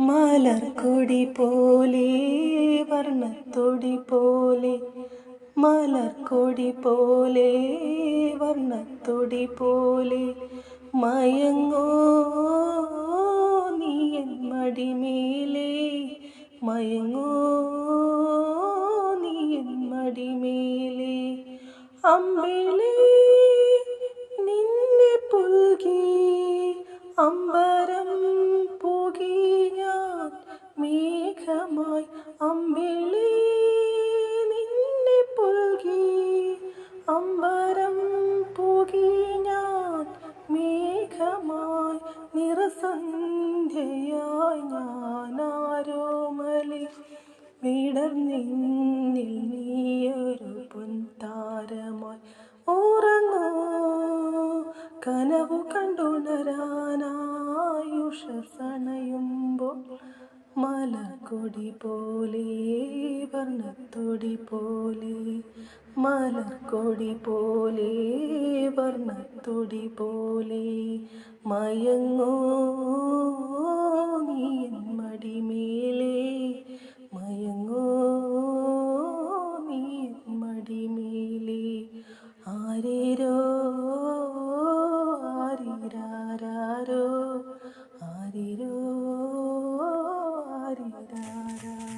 മലർക്കൊടി പോലെ വർണത്തൊടി പോലെ മലർക്കൊടി പോലെ വർണത്തൊടി പോലെ മയങ്ങോ നീ മടിമേലേ മയങ്ങോ നീ എൻ മടിമേലേ നിന്നെ പുൽകി അമ്പരം അമ്പിളി നിന്നെ പുൽകി അമ്പരം പുകി ഞാൻ മേഘമായി നിറസന്ധ്യയായി ഞാനാരോമലി വിടർന്നിന്നിൽ നീയൊരു പൊൻതാരമായി ഉറങ്ങൂ കനവു മലർക്കൊടി പോലെ വർണത്തൊടി പോലെ മലർക്കൊടി പോലെ വർണത്തൊടി പോലെ മയങ്ങോ da da